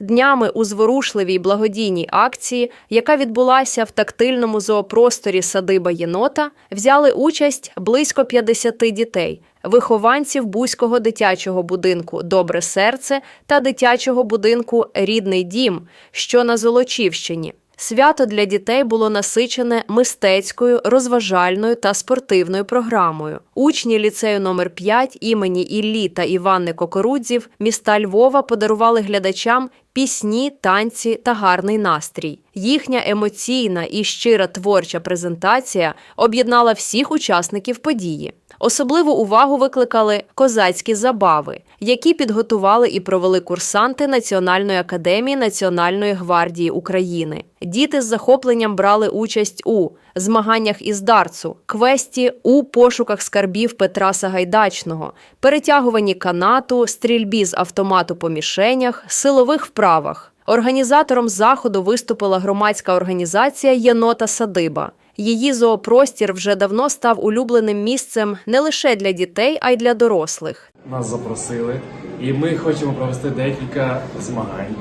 Днями у зворушливій благодійній акції, яка відбулася в тактильному зоопросторі садиба єнота, взяли участь близько 50 дітей, вихованців Бузького дитячого будинку Добре серце та дитячого будинку Рідний дім, що на Золочівщині. Свято для дітей було насичене мистецькою, розважальною та спортивною програмою. Учні ліцею номер 5 імені Іллі та Іванни Кокорудзів міста Львова подарували глядачам пісні, танці та гарний настрій. Їхня емоційна і щира творча презентація об'єднала всіх учасників події. Особливу увагу викликали козацькі забави, які підготували і провели курсанти Національної академії Національної гвардії України. Діти з захопленням брали участь у змаганнях із дартсу, квесті у пошуках скарбів Петра Сагайдачного, перетягуванні канату, стрільбі з автомату по мішенях, силових вправах. Організатором заходу виступила громадська організація Єнота Садиба. Її зоопростір вже давно став улюбленим місцем не лише для дітей, а й для дорослих. Нас запросили, і ми хочемо провести декілька змагань.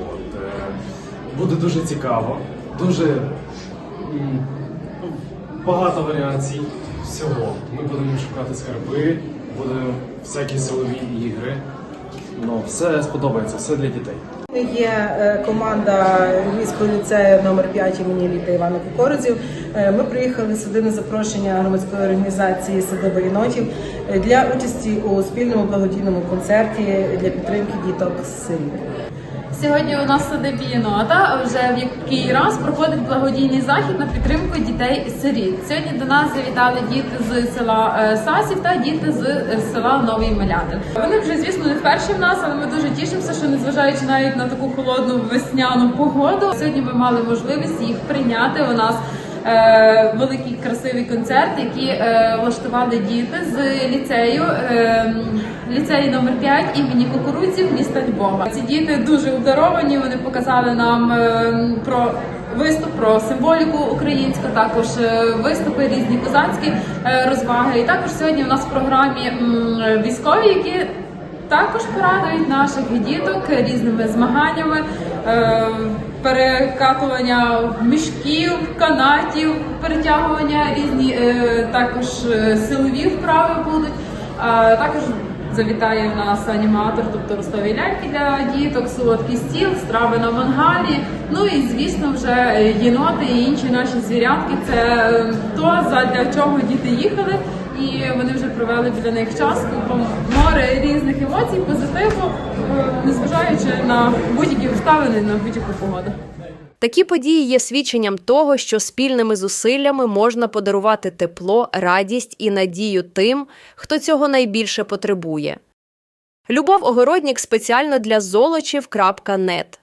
От, е, буде дуже цікаво, дуже багато варіацій всього. Ми будемо шукати скарби, буде всякі силові ігри. Ну, все сподобається, все для дітей. Є е, команда Львівського ліцею номер 5 імені Літа Івана Кукорозів. Е, Ми приїхали сюди на запрошення громадської організації Садиба єнотів для участі у спільному благодійному концерті для підтримки діток сиріт. Сьогодні у нас в садибі єнота вже в який раз проходить благодійний захід на підтримку дітей сиріт. Сьогодні до нас завітали діти з села е, Сасів та діти з е, села Новий Малятин. Вони вже звісно не вперше в нас, але ми дуже тішимося, що незважаючи навіть на таку холодну весняну погоду, сьогодні ми мали можливість їх прийняти у нас. Е, Великий красивий концерт, який е, влаштували діти з ліцею е, ліцею номер 5 імені Кукурудзів міста Львова. Ці діти дуже обдаровані. Вони показали нам е, про виступ, про символіку українську, також е, виступи різні козацькі розваги. І також сьогодні у нас в програмі військові, які також порадують наших діток різними змаганнями. е, Перекатування мішків, канатів, перетягування різні е, також е, силові вправи будуть. Також завітає в нас аніматор, тобто ростові ляльки для діток, солодкий стіл, страви на мангалі. Ну і звісно, вже єноти і інші наші звірятки. Це то задля чого діти їхали. І вони вже провели біля них час, море різних емоцій, позитиву, е, незважаючи на будь-які обставини, на будь-яку погоду. Такі події є свідченням того, що спільними зусиллями можна подарувати тепло, радість і надію тим, хто цього найбільше потребує. Любов Огороднік спеціально для золочів.нет